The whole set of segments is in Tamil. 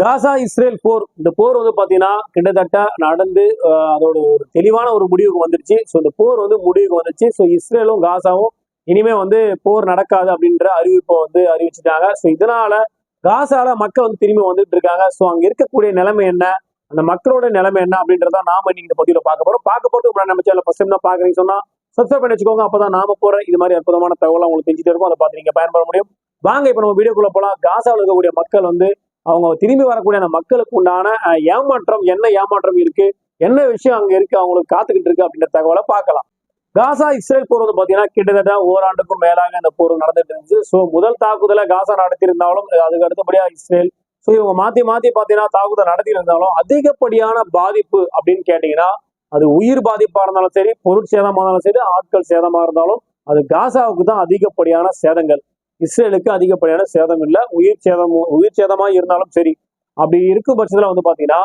காசா இஸ்ரேல் போர். இந்த போர் வந்து பாத்தீங்கன்னா கிட்டத்தட்ட நடந்து அதோட ஒரு தெளிவான ஒரு முடிவுக்கு வந்துருச்சு. ஸோ இந்த போர் வந்து முடிவுக்கு வந்துருச்சு. ஸோ இஸ்ரேலும் காசாவும் இனிமே வந்து போர் நடக்காது அப்படின்ற அறிவிப்பை வந்து அறிவிச்சுட்டாங்க ஸோ இதனால காசால மக்கள் வந்து திரும்பி வந்துட்டு இருக்காங்க. ஸோ அங்க இருக்கக்கூடிய நிலைமை என்ன? அந்த மக்களோட நிலைமை என்ன அப்படின்றத நாம இன்னைக்கு இந்த பதிவில் பார்க்க போறோம். பார்க்க போட்டு நம்ம சேனல் ஃபர்ஸ்ட் டைம் தான் பாக்குறீங்க சொன்னா சப்ஸ்கிரைப் பண்ணி வச்சுக்கோங்க அப்பதான் நாம போற இது மாதிரி அற்புதமான தகவலாம் உங்களுக்கு தெரிஞ்சுட்டு இருக்கும். அதை பார்த்து நீங்க பயன்பட முடியும். வாங்க இப்ப நம்ம வீடியோக்குள்ள போலாம். காசாவில் இருக்கக்கூடிய மக்கள் வந்து அவங்க திரும்பி வரக்கூடிய அந்த மக்களுக்கு உண்டான ஏமாற்றம் என்ன ஏமாற்றம் இருக்கு? என்ன விஷயம் அங்க இருக்கு? அவங்களுக்கு காத்துக்கிட்டு இருக்கு அப்படின்ற தகவலை பார்க்கலாம். காசா இஸ்ரேல் போர் வந்து பாத்தீங்கன்னா கிட்டத்தட்ட ஓராண்டுக்கும் மேலாக இந்த போர் நடந்துட்டு இருந்துச்சு. ஸோ முதல் தாக்குதலை காசா நடத்தியிருந்தாலும் அதுக்கு அடுத்தபடியா இஸ்ரேல். ஸோ இவங்க மாத்தி மாத்தி பாத்தீங்கன்னா தாக்குதல் நடத்தியிருந்தாலும் அதிகப்படியான பாதிப்பு அப்படின்னு கேட்டீங்கன்னா அது உயிர் பாதிப்பா இருந்தாலும் சரி பொருட்சேதமா இருந்தாலும் சரி ஆட்கள் சேதமா இருந்தாலும் அது காசாவுக்கு தான் அதிகப்படியான சேதங்கள். இஸ்ரேலுக்கு அதிகப்படியான சேதம் இல்லை. உயிர் சேதம் உயிர் சேதமா இருந்தாலும் சரி. அப்படி இருக்கும் பட்சத்துல வந்து பாத்தீங்கன்னா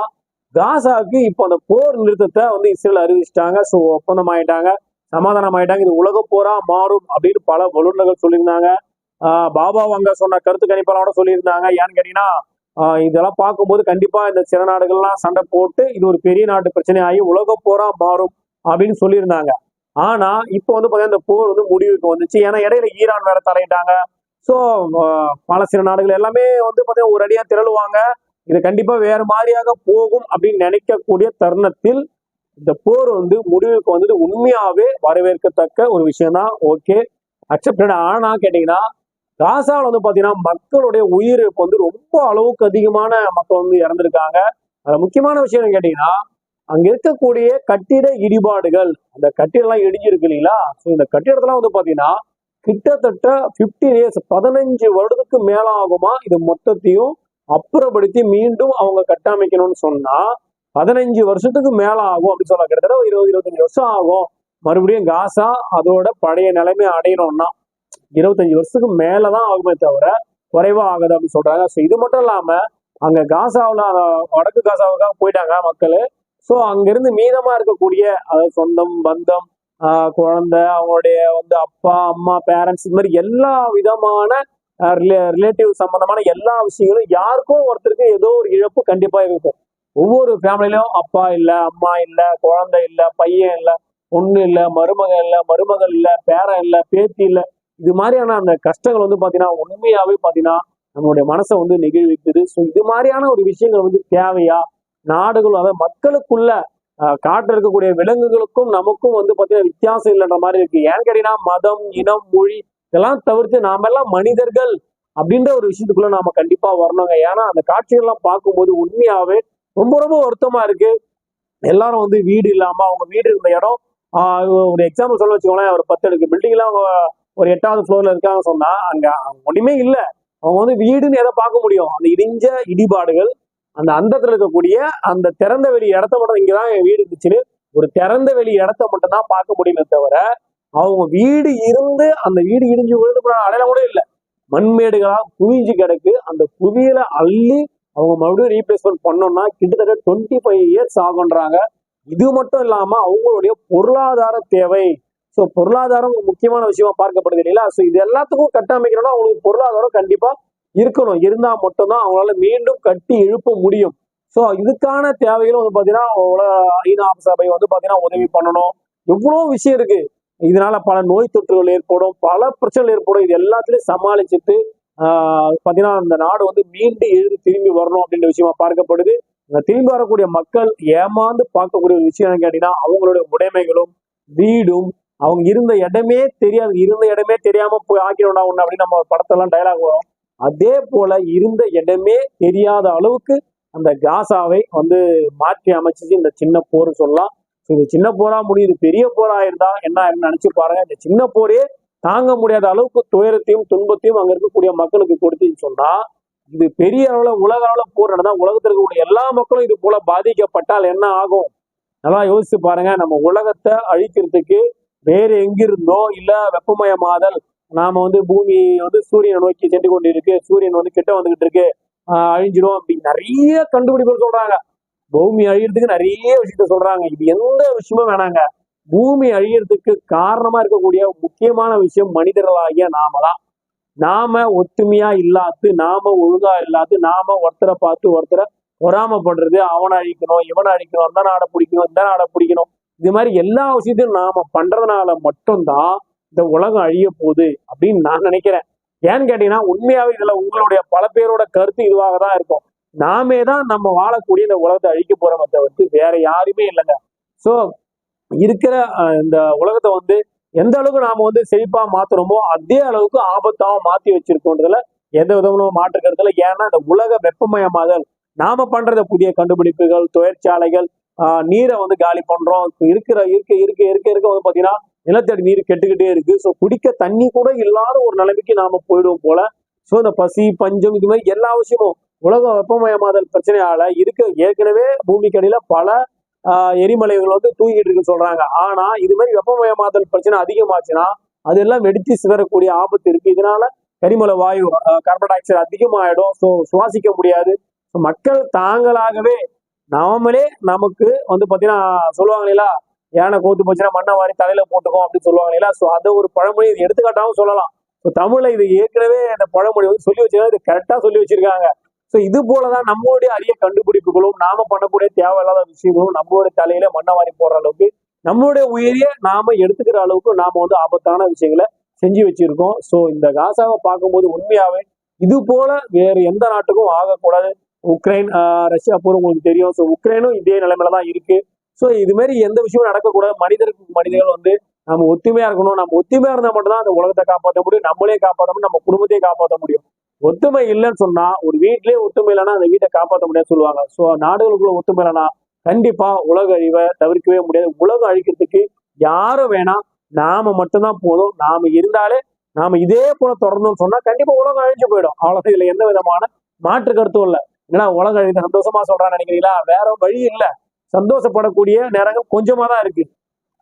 காசாவுக்கு இப்போ அந்த போர் நிறுத்தத்தை வந்து இஸ்ரேல் அறிவிச்சிட்டாங்க. ஸோ ஒப்பந்தம் ஆயிட்டாங்க சமாதானம் ஆயிட்டாங்க இது உலக போரா மாறும் அப்படின்னு பல வல்லுநர்கள் சொல்லியிருந்தாங்க. பாபா வங்க சொன்ன கருத்து கணிப்பாளோட சொல்லியிருந்தாங்க. ஏன்னு கேட்டீங்கன்னா இதெல்லாம் பார்க்கும்போது கண்டிப்பா இந்த சில நாடுகள்லாம் சண்டை போட்டு இது ஒரு பெரிய நாட்டு பிரச்சனை ஆகி உலக போரா மாறும் அப்படின்னு சொல்லியிருந்தாங்க. ஆனா இப்போ வந்து பாத்தீங்கன்னா இந்த போர் வந்து முடிவுக்கு வந்துச்சு. ஏன்னா இடையில ஈரான் வேற தலையிட்டாங்க. ஸோ பல சில நாடுகள் எல்லாமே வந்து பார்த்தீங்கன்னா ஒரு அடியாக திரளுவாங்க. இது கண்டிப்பாக வேற மாதிரியாக போகும் அப்படின்னு நினைக்கக்கூடிய தருணத்தில் இந்த போர் வந்து முடிவுக்கு வந்துட்டு உண்மையாகவே வரவேற்கத்தக்க ஒரு விஷயம் தான் ஓகே அக்செப்டட் ஆனா கேட்டீங்கன்னா காசாவில் வந்து பாத்தீங்கன்னா மக்களுடைய உயிரிழப்பு வந்து ரொம்ப அளவுக்கு அதிகமான மக்கள் வந்து இறந்துருக்காங்க. அதில் முக்கியமான விஷயம் என்னன்னு கேட்டீங்கன்னா இருக்கக்கூடிய கட்டிட இடிபாடுகள் அந்த கட்டிடம்லாம் இடிஞ்சிருக்கு இல்லைங்களா? ஸோ இந்த கட்டிடத்தெல்லாம் வந்து பாத்தீங்கன்னா கிட்டத்தட்ட 15 இயர்ஸ் பதினஞ்சு வருடத்துக்கு மேல ஆகுமா இது மொத்தத்தையும் அப்புறப்படுத்தி மீண்டும் அவங்க கட்டமைக்கணும்னு சொன்னா பதினஞ்சு வருஷத்துக்கு மேல ஆகும் அப்படின்னு சொல்ல கிட்டத்தட்ட இருபது இருபத்தஞ்சு வருஷம் ஆகும். மறுபடியும் காசா அதோட பழைய நிலைமை அடையணும்னா இருபத்தஞ்சு வருஷத்துக்கு மேலதான் ஆகுமே தவிர குறைவா ஆகுது அப்படின்னு சொல்றாங்க. ஸோ இது மட்டும் இல்லாம அங்க காசாவில் வடக்கு காசாவுக்காக போயிட்டாங்க மக்கள். ஸோ அங்கிருந்து மீதமா இருக்கக்கூடிய அதாவது சொந்தம் பந்தம் குழந்தை அவங்களுடைய வந்து அப்பா அம்மா பேரண்ட்ஸ் இது மாதிரி எல்லா விதமான ரிலேட்டிவ் சம்பந்தமான எல்லா விஷயங்களும் யாருக்கும் ஒருத்தருக்கு ஏதோ ஒரு இழப்பு கண்டிப்பா இருக்கும். ஒவ்வொரு ஃபேமிலியிலும் அப்பா இல்ல அம்மா இல்ல குழந்தை இல்ல பையன் இல்ல பொண்ணு இல்ல மருமகன் இல்ல மருமகள் இல்ல பேரன் இல்ல பேத்தி இல்ல. இது மாதிரியான அந்த கஷ்டங்கள் வந்து பாத்தீங்கன்னா உண்மையாவே பாத்தீங்கன்னா நம்மளுடைய மனசை வந்து நெகிழ்விக்குது. ஸோ இது மாதிரியான ஒரு விஷயங்கள் வந்து தேவையா? நாடுகள் அதாவது மக்களுக்குள்ள காட்டில் இருக்கக்கூடிய விலங்குகளுக்கும் நமக்கும் வந்து பார்த்தீங்கன்னா வித்தியாசம் இல்லைன்ற மாதிரி இருக்கு. ஏன்னு கேட்டீங்கன்னா மதம் இனம் மொழி இதெல்லாம் தவிர்த்து நாம எல்லாம் மனிதர்கள் அப்படின்ற ஒரு விஷயத்துக்குள்ள நாம கண்டிப்பா வரணுங்க. ஏன்னா அந்த காட்சிகள்லாம் பார்க்கும்போது உண்மையாவே ரொம்ப ரொம்ப வருத்தமா இருக்கு. எல்லாரும் வந்து வீடு இல்லாம அவங்க வீடு இருந்த இடம் ஒரு எக்ஸாம்பிள் சொல்ல வச்சுக்கோங்களேன். ஒரு பத்து அடுக்கு பில்டிங்லாம் அவங்க ஒரு எட்டாவது ஃப்ளோர்ல இருக்காங்க சொன்னா அங்க ஒண்ணுமே இல்லை. அவங்க வந்து வீடுன்னு எதை பார்க்க முடியும்? அந்த இடிஞ்ச இடிபாடுகள் அந்த அந்தத்துல இருக்கக்கூடிய அந்த திறந்த வெளி இடத்த மட்டும் இங்கதான் என் வீடு இருந்துச்சுன்னு ஒரு திறந்த வெளி இடத்த மட்டும் தான் பார்க்க முடியுமே தவிர அவங்க வீடு இருந்து அந்த வீடு இடிஞ்சு விழுந்து போன அடையாளம் கூட இல்லை. மண்மேடுகளா குவிஞ்சு கிடக்கு. அந்த குவியில அள்ளி அவங்க மறுபடியும் ரீப்ளேஸ்மெண்ட் பண்ணோம்னா கிட்டத்தட்ட டுவெண்ட்டி ஃபைவ் இயர்ஸ் ஆகுன்றாங்க இது மட்டும் இல்லாம அவங்களுடைய பொருளாதார தேவை. ஸோ பொருளாதாரம் முக்கியமான விஷயமா பார்க்கப்படுது இல்லைங்களா? ஸோ இது எல்லாத்துக்கும் கட்டமைக்கணும்னா அவங்களுக்கு பொருளாதாரம் கண்டிப்பா இருக்கணும். இருந்தால் மட்டும்தான் அவங்களால மீண்டும் கட்டி எழுப்ப முடியும். ஸோ இதுக்கான தேவைகளும் வந்து பார்த்தீங்கன்னா உலக ஐநா சபை வந்து பார்த்தீங்கன்னா உதவி பண்ணணும். எவ்வளோ விஷயம் இருக்கு. இதனால பல நோய் தொற்றுகள் ஏற்படும். பல பிரச்சனைகள் ஏற்படும். இது எல்லாத்துலையும் சமாளிச்சுட்டு பார்த்தீங்கன்னா அந்த நாடு வந்து மீண்டு எழுதி திரும்பி வரணும் அப்படின்ற விஷயமா பார்க்கப்படுது. திரும்பி வரக்கூடிய மக்கள் ஏமாந்து பார்க்கக்கூடிய ஒரு விஷயம் கேட்டீங்கன்னா அவங்களுடைய உடைமைகளும் வீடும் அவங்க இருந்த இடமே தெரியாது. இருந்த இடமே தெரியாம போய் ஆக்கிடணும் அப்படின்னு நம்ம படத்தெல்லாம் டைலாக் வரும். அதே போல இருந்த இடமே தெரியாத அளவுக்கு அந்த காசாவை வந்து மாற்றி அமைச்சிச்சு இந்த சின்ன போர் சொல்லலாம். இது சின்ன போரா முடியுது பெரிய போரா இருந்தா என்ன நினைச்சு பாருங்க. இந்த சின்ன போரே தாங்க முடியாத அளவுக்கு துயரத்தையும் துன்பத்தையும் அங்க இருக்கக்கூடிய மக்களுக்கு கொடுத்துன்னு சொன்னா இது பெரிய அளவுல உலக அளவுல போர் நடந்தா உலகத்தில் இருக்கக்கூடிய எல்லா மக்களும் இது போல பாதிக்கப்பட்டால் என்ன ஆகும்? நல்லா யோசிச்சு பாருங்க. நம்ம உலகத்தை அழிக்கிறதுக்கு வேற எங்கிருந்தோ இல்ல வெப்பமயமாதல் நாம வந்து பூமி வந்து சூரியனை நோக்கி சென்று கொண்டு இருக்கு சூரியன் வந்து கிட்ட வந்துகிட்டு இருக்கு ஆஹ் அழிஞ்சிரும் அப்படி நிறைய கண்டுபிடிப்புகள் சொல்றாங்க. பூமி அழியறதுக்கு நிறைய விஷயத்த சொல்றாங்க. இது எந்த விஷயமும் வேணாங்க. பூமி அழியறதுக்கு காரணமா இருக்கக்கூடிய முக்கியமான விஷயம் மனிதர்களாகிய நாம தான் நாம ஒத்துமையா இல்லாத்து நாம ஒழுங்கா இல்லாத்து நாம ஒருத்தரை பார்த்து ஒருத்தரை பொறாமப்படுறது அவனை அழிக்கணும் இவனை அழிக்கணும் அந்த நாடை பிடிக்கணும் இந்த நாடை பிடிக்கணும். இது மாதிரி எல்லா விஷயத்தையும் நாம பண்றதுனால மட்டும்தான் இந்த உலகம் அழிய போகுது அப்படின்னு நான் நினைக்கிறேன். ஏன்னு கேட்டீங்கன்னா உண்மையாவே இதுல உங்களுடைய பல பேரோட கருத்து இதுவாக தான் இருக்கும். நாமே தான் நம்ம வாழக்கூடிய இந்த உலகத்தை அழிக்க போறோமே தவிர்த்து வேற யாருமே இல்லைங்க. ஸோ இருக்கிற இந்த உலகத்தை வந்து எந்த அளவுக்கு நாம வந்து செழிப்பா மாத்துறோமோ அதே அளவுக்கு ஆபத்தாவும் மாத்தி வச்சிருக்கோன்றதுல எந்த விதமும் மாற்று கருத்துல ஏன்னா இந்த உலக வெப்பமயமாதல் நாம பண்றத புதிய கண்டுபிடிப்புகள் தொழிற்சாலைகள் ஆஹ், நீரை வந்து காலி பண்றோம். இருக்கிற இருக்க இருக்க இருக்க இருக்க வந்து பாத்தீங்கன்னா நிலத்தடி நீர் கெட்டுக்கிட்டே இருக்கு. ஸோ குடிக்க தண்ணி கூட இல்லாத ஒரு நிலைமைக்கு நாம போயிடுவோம் போல. ஸோ இந்த பசி பஞ்சம் இது மாதிரி எல்லா விஷயமும் உலக வெப்பமயமாதல் பிரச்சனையால இருக்க ஏற்கனவே பூமிக்கு அடியில பல ஆஹ், எரிமலைகள் வந்து தூங்கிட்டு இருக்குன்னு சொல்றாங்க. ஆனா இது மாதிரி வெப்பமயமாதல் பிரச்சனை அதிகமாச்சுன்னா அதெல்லாம் வெடித்து சிதறக்கூடிய ஆபத்து இருக்கு. இதனால கரிமலை வாயு கார்பன் டை ஆக்சைடு அதிகமாயிடும். ஸோ சுவாசிக்க முடியாது. மக்கள் தாங்களாகவே நாமளே நமக்கு வந்து பாத்தீங்கன்னா சொல்லுவாங்க இல்லையா? யானை கோத்து போச்சுன்னா மண்ணை வாரி தலையில போட்டுக்கோ அப்படின்னு சொல்லுவாங்க இல்லையா? ஸோ அதை ஒரு பழமொழி இது எடுத்துக்காட்டாகவும் சொல்லலாம். ஸோ தமிழ்ல இது ஏற்கனவே அந்த பழமொழி வந்து சொல்லி வச்சிருக்காங்க இது கரெக்டா சொல்லி வச்சிருக்காங்க. ஸோ இது போலதான் நம்மளுடைய அரிய கண்டுபிடிப்புகளும் நாம பண்ணக்கூடிய தேவையில்லாத விஷயங்களும் நம்மளுடைய தலையில மண்ணை வாரி போடுற அளவுக்கு நம்மளுடைய உயிரியை நாம எடுத்துக்கிற அளவுக்கு நாம வந்து ஆபத்தான விஷயங்களை செஞ்சு வச்சிருக்கோம். ஸோ இந்த காசாவை பார்க்கும்போது உண்மையாவே இது போல வேறு எந்த நாட்டுக்கும் ஆகக்கூடாது. உக்ரைன் ரஷ்யா போர் உங்களுக்கு தெரியும். ஸோ உக்ரைனும் இதே நிலைமையில தான் இருக்கு. ஸோ இது மாதிரி எந்த விஷயமும் நடக்கக்கூடாது. மனிதருக்கு மனிதர்கள் வந்து நம்ம ஒத்துமையா இருக்கணும். நம்ம ஒத்துமையா இருந்தா மட்டும்தான் அந்த உலகத்தை காப்பாற்ற முடியும். நம்மளே காப்பாற்ற முடியும் நம்ம குடும்பத்தையே காப்பாற்ற முடியும். ஒத்துமை இல்லைன்னு சொன்னா ஒரு வீட்லயே ஒத்துமை இல்லைன்னா அந்த வீட்டை காப்பாற்ற முடியாது சொல்லுவாங்க. ஸோ நாடுகளுக்குள்ள ஒத்துமை இல்லைன்னா கண்டிப்பா உலக அழிவை தவிர்க்கவே முடியாது. உலகம் அழிக்கிறதுக்கு யாரும் வேணாம். நாம மட்டும்தான் போதும். நாம இருந்தாலே நாம இதே போல தொடரணும்னு சொன்னா கண்டிப்பா உலகம் அழிஞ்சு போயிடும். அவ்வளவு இதுல எந்த விதமான மாற்று கருத்தும் இல்லை. ஏன்னா உலகம் அழிந்த சந்தோஷமா சொல்றான்னு நினைக்கிறீங்களா? வேற வழி இல்லை. சந்தோஷப்படக்கூடிய நேரங்கள் கொஞ்சமாக தான் இருக்கு.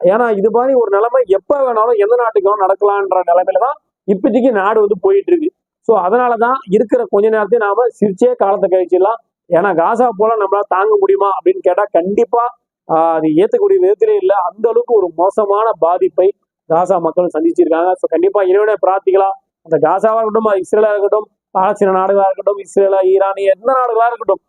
ஏன்னா இது மாதிரி ஒரு நிலைமை எப்ப வேணாலும் எந்த நாட்டுக்கு வேணாலும் நடக்கலான்ற நிலைமையில தான் இப்போதைக்கு நாடு வந்து போயிட்டு இருக்கு. ஸோ அதனாலதான் இருக்கிற கொஞ்ச நேரத்தையும் நாம சிரிச்சே காலத்தை கழிச்சிடலாம். ஏன்னா காசா போல நம்மளால தாங்க முடியுமா அப்படின்னு கேட்டா கண்டிப்பா அது ஏத்தக்கூடிய விதத்திலே இல்லை. அந்த அளவுக்கு ஒரு மோசமான பாதிப்பை காசா மக்கள் சந்திச்சிருக்காங்க. ஸோ கண்டிப்பா இறைவனை பிரார்த்திக்கலாம் அந்த காசாவா இருக்கட்டும் இஸ்ரேலா இருக்கட்டும் பாலஸ்தீன நாடுகளா இருக்கட்டும் இஸ்ரேலா ஈரான் எந்த நாடுகளா இருக்கட்டும்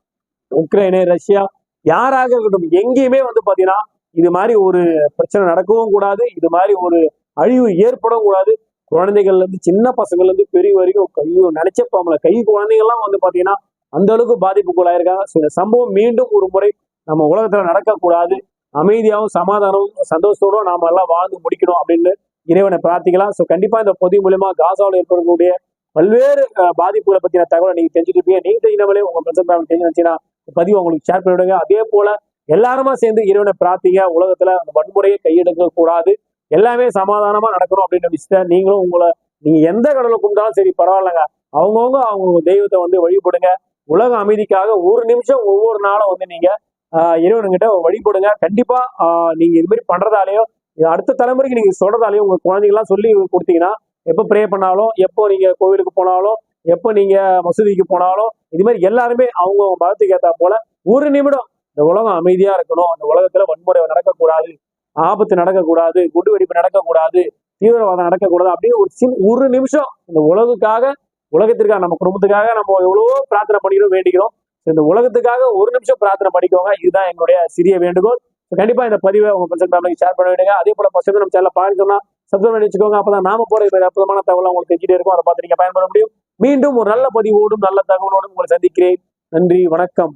உக்ரைனு ரஷ்யா யாராக இருக்கட்டும் எங்கேயுமே வந்து பாத்தீங்கன்னா இது மாதிரி ஒரு பிரச்சனை நடக்கவும் கூடாது இது மாதிரி ஒரு அழிவு ஏற்படவும் கூடாது. குழந்தைகள்ல இருந்து சின்ன பசங்கள்ல இருந்து பெரிய வரைக்கும் கையோ நினைச்சப்பாமல கை குழந்தைகள்லாம் வந்து பாத்தீங்கன்னா அந்த அளவுக்கு பாதிப்புக்குள்ளாயிருக்காங்க. ஸோ இந்த சம்பவம் மீண்டும் ஒரு முறை நம்ம உலகத்துல நடக்கக்கூடாது. அமைதியாகவும் சமாதானமும் சந்தோஷத்தோடும் நாம எல்லாம் வாழ்ந்து முடிக்கணும் அப்படின்னு இறைவனை பிரார்த்திக்கலாம். ஸோ கண்டிப்பா இந்த பொதி மூலியமா காசாவில் ஏற்படக்கூடிய பல்வேறு பாதிப்புகளை பத்தின தகவலை நீங்க தெரிஞ்சுட்டு இருப்பீங்க. நீங்க தெரிஞ்சினாலே உங்க பிரச்சனை தெரிஞ்சு நினைச்சீங்கன்னா பதிவு உங்களுக்கு ஷேர் பண்ணிவிடுங்க அதே போல எல்லாருமா சேர்ந்து இறைவனை பிரார்த்திங்க. உலகத்துல அந்த வன்முறையை கையெடுக்க கூடாது. எல்லாமே சமாதானமா நடக்கணும் அப்படின்ற விஷயத்த நீங்களும் உங்களை நீங்க எந்த கடவுளை கும்பிட்டாலும் சரி பரவாயில்லைங்க. அவங்கவுங்க அவங்க தெய்வத்தை வந்து வழிபடுங்க. உலக அமைதிக்காக ஒரு நிமிஷம் ஒவ்வொரு நாளும் வந்து நீங்க இறைவனுங்கிட்ட வழிபடுங்க. கண்டிப்பா நீங்க இது மாதிரி பண்றதாலேயோ அடுத்த தலைமுறைக்கு நீங்க சொல்றதாலேயோ உங்க குழந்தைங்களாம் சொல்லி கொடுத்தீங்கன்னா எப்போ ப்ரே பண்ணாலும் எப்போ நீங்க கோவிலுக்கு போனாலும் எப்போ நீங்க மசூதிக்கு போனாலும் இது மாதிரி எல்லாருமே அவங்க மதத்துக்கு ஏத்தா போல ஒரு நிமிடம் இந்த உலகம் அமைதியா இருக்கணும். அந்த உலகத்துல வன்முறை நடக்கக்கூடாது ஆபத்து நடக்கக்கூடாது குண்டு வெடிப்பு நடக்கக்கூடாது தீவிரவாதம் நடக்கக்கூடாது அப்படின்னு ஒரு சின் ஒரு நிமிஷம் இந்த உலகுக்காக உலகத்திற்காக நம்ம குடும்பத்துக்காக நம்ம எவ்வளவோ பிரார்த்தனை பண்ணிக்கிறோம் வேண்டிக்கிறோம். இந்த உலகத்துக்காக ஒரு நிமிஷம் பிரார்த்தனை பண்ணிக்கோங்க. இதுதான் எங்களுடைய சிறிய வேண்டுகோள். கண்டிப்பா இந்த பதிவை உங்க பிரசன் ஃபேமிலிக்கு ஷேர் பண்ண விடுங்க அதே போல ஃபர்ஸ்ட் நம்ம சேனல் பாருங்கன்னா சப்ஸ்கிரைப் பண்ணி வச்சுக்கோங்க. அப்பதான் நாம போற மாதிரி அற்புதமான தகவல் உங்களுக்கு தெரிஞ்சுட்டே இருக்கும். அதை பார்த்து நீங்க பயன்பட முடியும். மீண்டும் ஒரு நல்ல பதிவோடும் நல்ல தகவலோடும் உங்களை சந்திக்கிறேன். நன்றி வணக்கம்.